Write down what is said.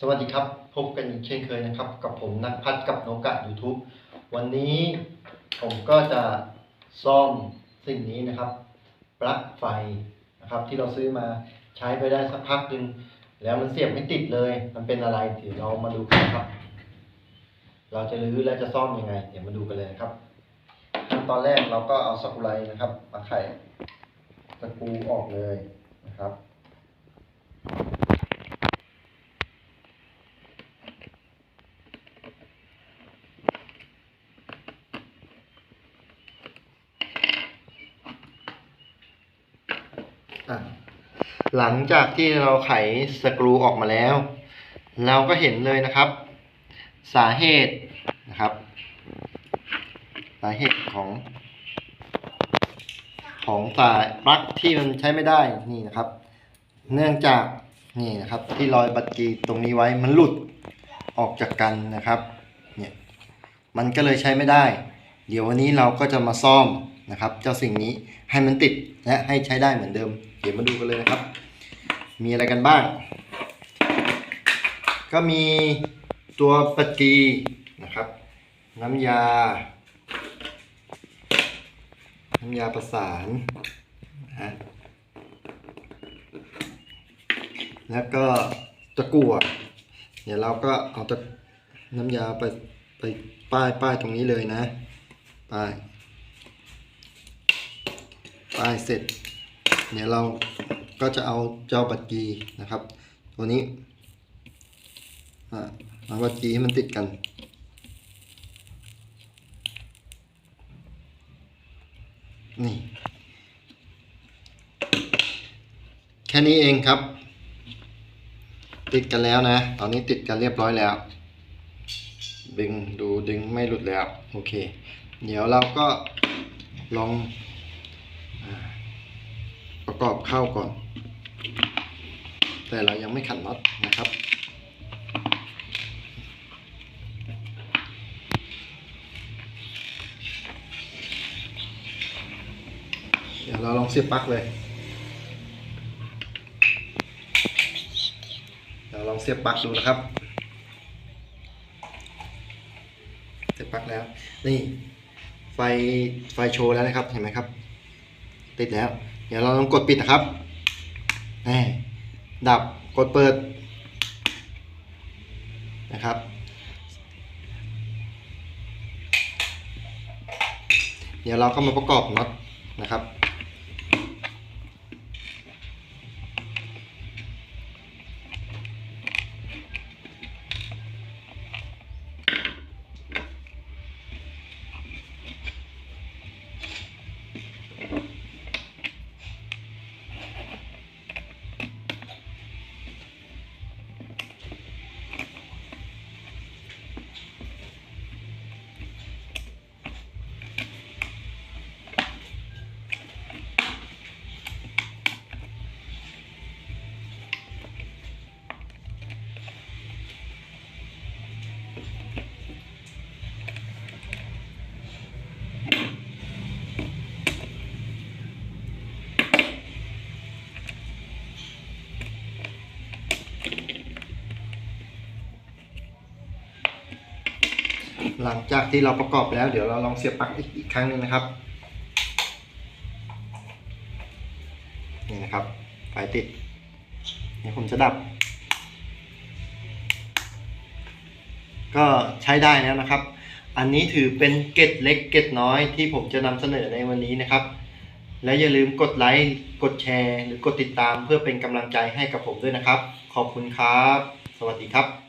สวัสดีครับ พบกันอีกเช่นเคยนะครับ กับผมนักพัฒน์กับโนกะ YouTube วันนี้ผมก็จะซ่อมสิ่งนี้นะครับ ปลั๊กไฟนะครับ ที่เราซื้อมาใช้ไปได้สักพักหนึ่งแล้วมันเสียบไม่ติดเลย มันเป็นอะไรเดี๋ยวเรามาดูกันครับ เราจะรื้อและจะซ่อมยังไง เดี๋ยวมาดูกันเลยนะครับขั้นตอนแรกเราก็เอาสกรูไลนะครับ มาไขสกรูออกเลยนะครับ หลังจากที่เราไขสกรูออกมาแล้ว เราก็เห็นเลยนะครับ สาเหตุนะครับ สาเหตุของของสายปลั๊กที่มันใช้ไม่ได้นี่นะครับ เนื่องจากนี่นะครับ ที่รอยบัตรกีตรงนี้ไว้มันหลุดออกจากกันนะครับ เนี่ยมันก็เลยใช้ไม่ได้ เดี๋ยววันนี้เราก็จะมาซ่อม นะครับ เจ้าสิ่งนี้ให้มันติดและให้ใช้ได้เหมือนเดิม เดี๋ยวมาดูกันเลยนะครับ มีอะไรกันบ้าง ก็มีตัวปฏิกีนะครับ น้ำยา น้ำยาประสานนะแล้วก็ตะกั่วเดี๋ยวเราก็เอาตะน้ำยาไปไปป้ายป้ายตรงนี้เลยนะป้าย ป้ายเสร็จ เดี๋ยวเราก็จะเอาเจ้าบัตรกีนะครับ ตัวนี้อ่าเอาบัตรกีให้มันติดกันนี่แค่นี้เองครับ ติดกันแล้วนะ ตอนนี้ติดกันเรียบร้อยแล้ว ดึงดูดึงไม่หลุดแล้ว โอเค เดี๋ยวเราก็ลอง ประกอบเข้าก่อน แต่เรายังไม่ขันน็อตนะครับเดี๋ยวเราลองเสียบปลั๊กเลย เดี๋ยวลองเสียบปลั๊กดูนะครับ เสียบปลั๊กแล้ว นี่ ไฟ ไฟโชว์แล้วนะครับ เห็นไหมครับ ติดแล้ว เดี๋ยวเราลองกดปิดนะครับแน่ดับกดเปิดนะครับ เดี๋ยวเราก็มาประกอบน็อตนะครับ หลังจากที่เราประกอบแล้ว เดี๋ยวเราลองเสียบปลั๊กอีกอีกครั้งหนึ่งนะครับ นี่นะครับไฟติดเดี๋ยวผมจะดับ ก็ใช้ได้แล้วนะครับ อันนี้ถือเป็นเกร็ดเล็กเกร็ดน้อยที่ผมจะนำเสนอในวันนี้นะครับ และอย่าลืมกดไลค์กดแชร์ หรือกดติดตามเพื่อเป็นกำลังใจให้กับผมด้วยนะครับ ขอบคุณครับ สวัสดีครับ